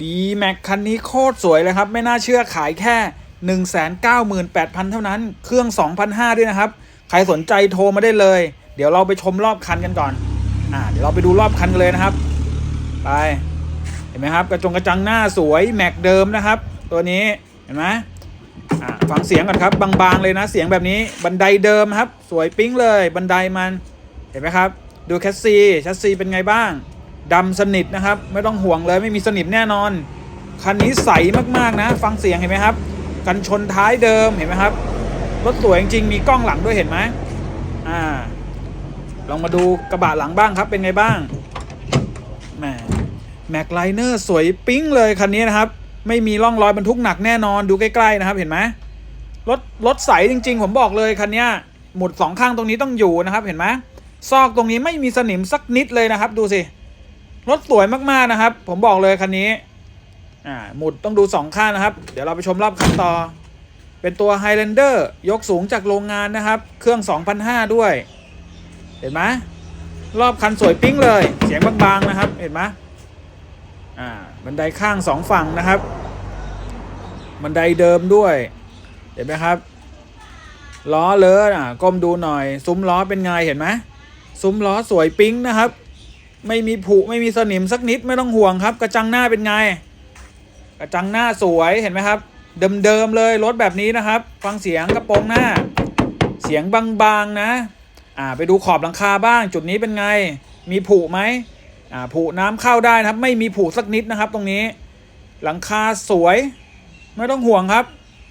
ดีแม็กคันนี้โคตรสวยเลยครับ ไม่น่าเชื่อขายแค่ 198,000 เท่านั้น เครื่อง 2,500 ด้วยนะครับ ใครสนใจโทรมาได้เลย เดี๋ยวเราไปชมรอบคันกันก่อน อ่า เดี๋ยวเราไปดูรอบคันกันเลยนะครับ ไป เห็นไหมครับ กระจงกระจังหน้าสวยแม็กเดิมนะครับ ตัวนี้ เห็นไหมอ่าฟังเสียงก่อนครับ บางๆเลยนะ เสียงแบบนี้ บันไดเดิมครับ สวยปิ๊งเลย บันไดมัน เห็นไหมครับ ดูแคสซีแคสซีเป็นไงบ้าง ดำสนิทนะครับ ไม่ต้องห่วงเลยไม่มีสนิมแน่นอน คันนี้ใสมากๆนะ ฟังเสียงเห็นไหมครับ กันชนท้ายเดิมเห็นไหมครับรถสวยจริงๆมีกล้องหลังด้วยเห็นไหมอ่า ลองมาดูกระบะหลังบ้างครับเป็นไงบ้างแหมแม็กไลเนอร์สวยปิ๊งเลยคันนี้นะครับ ไม่มีร่องรอยบรรทุกหนักแน่นอนดูใกล้ๆนะครับ เห็นไหมรถรถใสจริง ๆ ผมบอกเลยคันนี้หมุดสองข้างตรงนี้ต้องอยู่นะครับ เห็นไหมซอกตรงนี้ไม่มีสนิมสักนิดเลยนะครับ ดูสิ รถสวยมากๆนะครับ ผมบอกเลยคันนี้ อ่าหมุดต้องดูสองข้างนะครับ เดี๋ยวเราไปชมรอบคันต่อ เป็นตัว Highlander ยกสูงจากโรงงานนะครับ เครื่อง2,500ด้วย เห็นไหมรอบคันสวยปิ๊งเลย เสียงบางๆนะครับ เห็นไหมอ่าบันไดข้างสองฝั่งนะครับ บันไดเดิมด้วย เห็นไหมครับ ล้อเลอะอะก้มดูหน่อย ซุ้มล้อเป็นไงเห็นไหมซุ้มล้อสวยปิ๊งนะครับ ไม่มีผุไม่มีสนิมสักนิดไม่ต้องห่วงครับ กระจังหน้าเป็นไง กระจังหน้าสวยเห็นไหมครับ เดิมๆเลยรถแบบนี้นะครับ ฟังเสียงกระโปรงหน้า เสียงบางๆนะ อ่าไปดูขอบหลังคาบ้าง จุดนี้เป็นไง มีผุไหมอ่าผุน้ำเข้าได้นะครับ ไม่มีผุสักนิดนะครับ ตรงนี้ หลังคาสวย ไม่ต้องห่วงครับ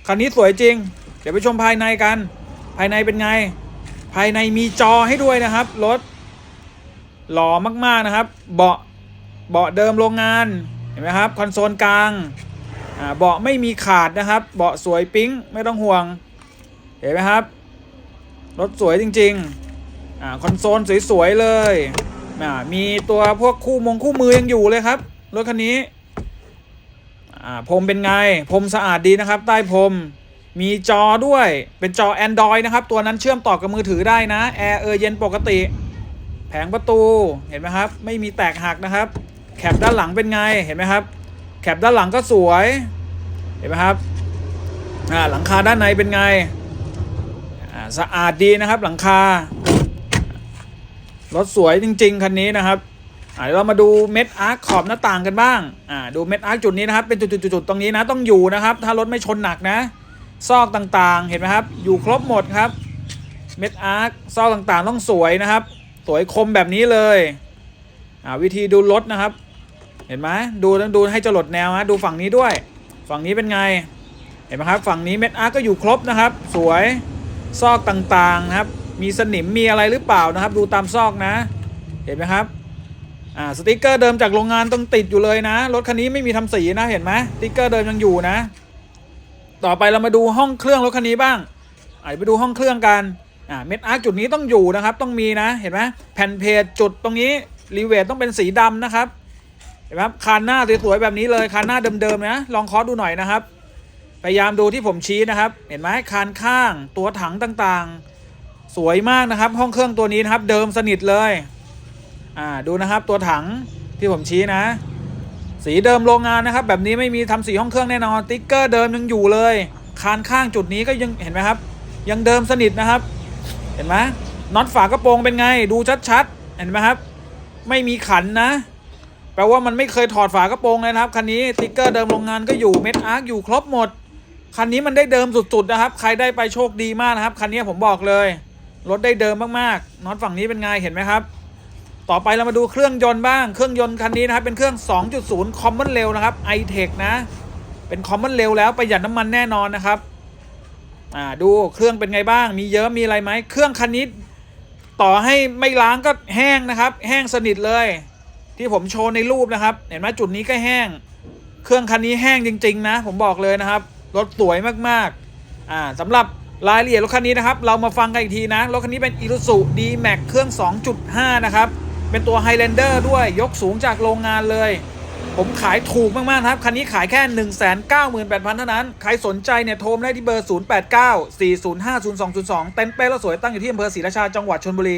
คันนี้สวยจริง เดี๋ยวไปชมภายในกัน ภายในเป็นไง ภายในมีจอให้ด้วยนะครับรถ หล่อมากๆนะครับ เบาะเบาะเดิมโรงงานเห็นไหมครับคอนโซลกลางเบาะไม่มีขาดนะครับ เบาะสวยปิ๊งไม่ต้องห่วง เห็นไหมครับรถสวยจริงๆคอนโซลสวยๆเลยมีตัวพวกคู่มงคู่มือยังอยู่เลยครับรถคันนี้พรมเป็นไงพรมสะอาดดีนะครับ ใต้พรมมีจอด้วยเป็นจอ Android นะครับ ตัวนั้นเชื่อมต่อกับมือถือได้นะแอร์เออเย็นปกติ แผงประตูเห็นไหมครับ ไม่มีแตกหักนะครับ แคปด้านหลังเป็นไงเห็นไหมครับ แคปด้านหลังก็สวย เห็นไหมครับอ่าหลังคาด้านในเป็นไงอ่าสะอาดดีนะครับหลังคารถสวยจริง ๆคันนี้นะครับเดี๋ยวเรามาดูเม็ดอาร์คขอบหน้าต่างกันบ้างอ่าดูเม็ดอาร์คจุดนี้นะครับเป็นจุดๆๆตรงนี้นะต้องอยู่นะครับ ถ้ารถไม่ชนหนักนะ ซอกต่างๆ เห็นไหมครับ อยู่ครบหมดครับ เม็ดอาร์คซอกต่างๆ ต้องสวยนะครับ สวยคมแบบนี้เลยอ่าวิธีดูรถนะครับ เห็นไหมดูต้องดูให้จรดแนวนะดูฝั่งนี้ด้วย ฝั่งนี้เป็นไง เห็นไหมครับ ฝั่งนี้เม็ดอาร์ก็อยู่ครบนะครับ สวยซอกต่างๆนะครับ มีสนิมมีอะไรหรือเปล่านะครับ ดูตามซอกนะ เห็นไหมครับอ่าสติกเกอร์เดิมจากโรงงานต้องติดอยู่เลยนะ รถคันนี้ไม่มีทำสีนะเห็นไหมสติกเกอร์เดิมยังอยู่นะ ต่อไปเรามาดูห้องเครื่องรถคันนี้บ้างอาไปดูห้องเครื่องกัน อ่าเม็ดอาร์คจุดนี้ต้องอยู่นะครับ ต้องมีนะเห็นไหมแผ่นเพจจุดตรงนี้รีเวทต้องเป็นสีดำนะครับเห็นไหมครับคานหน้าสวยๆแบบนี้เลยคานหน้าเดิมๆนะลองเคาะดูหน่อยนะครับ พยายามดูที่ผมชี้นะครับ เห็นไหมคานข้างตัวถังต่างๆ สวยมากนะครับ ห้องเครื่องตัวนี้นะครับ เดิมสนิทเลยอ่าดูนะครับตัวถังที่ผมชี้นะ สีเดิมโรงงานนะครับ แบบนี้ไม่มีทำสีห้องเครื่องแน่นอนติ๊กเกอร์เดิมยังอยู่เลย คานข้างจุดนี้ก็ยังเห็นไหมครับ ยังเดิมสนิทนะครับ เห็นไหมน็อตฝากระโปรงเป็นไงดูชัดๆ เห็นไหมครับ ไม่มีขันนะ แปลว่ามันไม่เคยถอดฝากระโปรงเลยนะครับคันนี้ติ๊กเกอร์เดิมโรงงานก็อยู่เม็ดอาร์คอยู่ครบหมดคันนี้มันได้เดิมสุดๆนะครับ ใครได้ไปโชคดีมากนะครับคันนี้ผมบอกเลยรถได้เดิมมากๆน็อตฝั่งนี้เป็นไงเห็นไหมครับ ต่อไปเรามาดูเครื่องยนต์บ้างเครื่องยนต์คันนี้นะครับเป็นเครื่อง 2.0 Common Rail นะครับ i-Tech นะ เป็น Common Rail แล้วประหยัดน้ำมันแน่นอนนะครับ อ่าดูเครื่องเป็นไงบ้าง มีเยอะมีอะไรไหมเครื่องคันนี้ต่อให้ไม่ล้างก็แห้งนะครับ แห้งสนิทเลย ที่ผมโชว์ในรูปนะครับ เห็นไหมจุดนี้ก็แห้ง เครื่องคันนี้แห้งจริง ๆ นะ ผมบอกเลยนะครับรถสวยมากๆอ่าสำหรับรายละเอียดรถคันนี้นะครับ เรามาฟังกันอีกทีนะ รถคันนี้เป็น i r u s u D-Max เครื่อง 2.5 นะครับ เป็นตัว Highlander ด้วย ยกสูงจากโรงงานเลย ผมขายถูกมากๆครับ คันนี้ขายแค่ 198,000 เท่านั้น ใครสนใจเนี่ยโทรมาได้ที่เบอร์ 089 405 0202 เต็นท์เป้และสวยตั้งอยู่ที่อำเภอศรีราชาจังหวัดชลบุรี